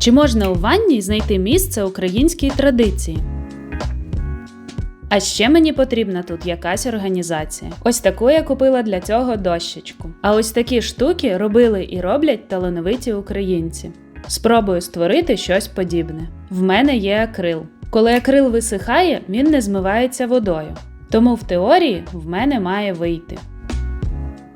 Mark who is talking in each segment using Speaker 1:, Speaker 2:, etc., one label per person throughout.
Speaker 1: Чи можна у ванні знайти місце українській традиції? А ще мені потрібна тут якась організація. Ось таку я купила для цього дощечку. А ось такі штуки робили і роблять талановиті українці. Спробую створити щось подібне. В мене є акрил. Коли акрил висихає, він не змивається водою. Тому в теорії в мене має вийти.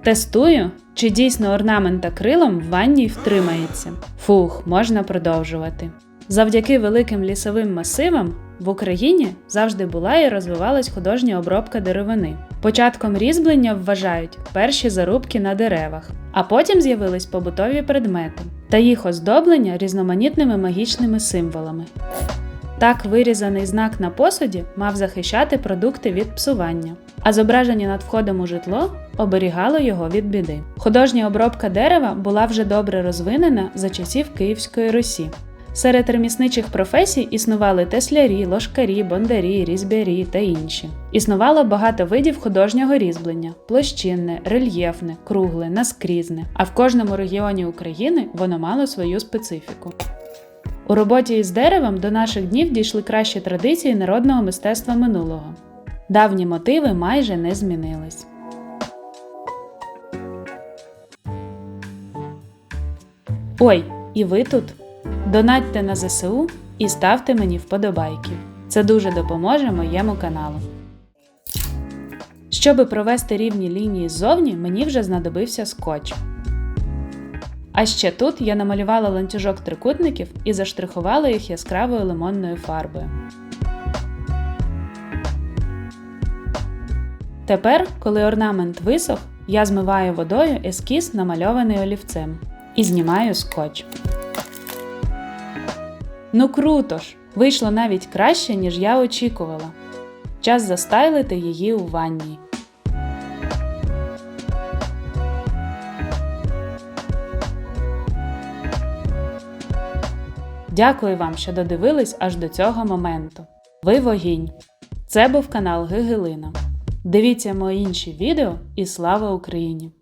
Speaker 1: Тестую, чи дійсно орнамент акрилом в ванні втримається. Фух, можна продовжувати. Завдяки великим лісовим масивам в Україні завжди була і розвивалась художня обробка деревини. Початком різьблення вважають перші зарубки на деревах, а потім з'явились побутові предмети та їх оздоблення різноманітними магічними символами. Так вирізаний знак на посуді мав захищати продукти від псування, а зображення над входом у житло оберігало його від біди. Художня обробка дерева була вже добре розвинена за часів Київської Русі. Серед ремісничих професій існували теслярі, ложкарі, бондарі, різьбярі та інші. Існувало багато видів художнього різьблення: площинне, рельєфне, кругле, наскрізне. А в кожному регіоні України воно мало свою специфіку. У роботі із деревом до наших днів дійшли кращі традиції народного мистецтва минулого. Давні мотиви майже не змінились. Ой, і ви тут? Донатьте на ЗСУ і ставте мені вподобайки. Це дуже допоможе моєму каналу. Щоби провести рівні лінії ззовні, мені вже знадобився скотч. А ще тут я намалювала ланцюжок трикутників і заштрихувала їх яскравою лимонною фарбою. Тепер, коли орнамент висох, я змиваю водою ескіз, намальований олівцем, і знімаю скотч. Ну круто ж! Вийшло навіть краще, ніж я очікувала. Час застайлити її у ванні. Дякую вам, що додивились аж до цього моменту. Ви вогінь! Це був канал Гигелина. Дивіться мої інші відео і слава Україні!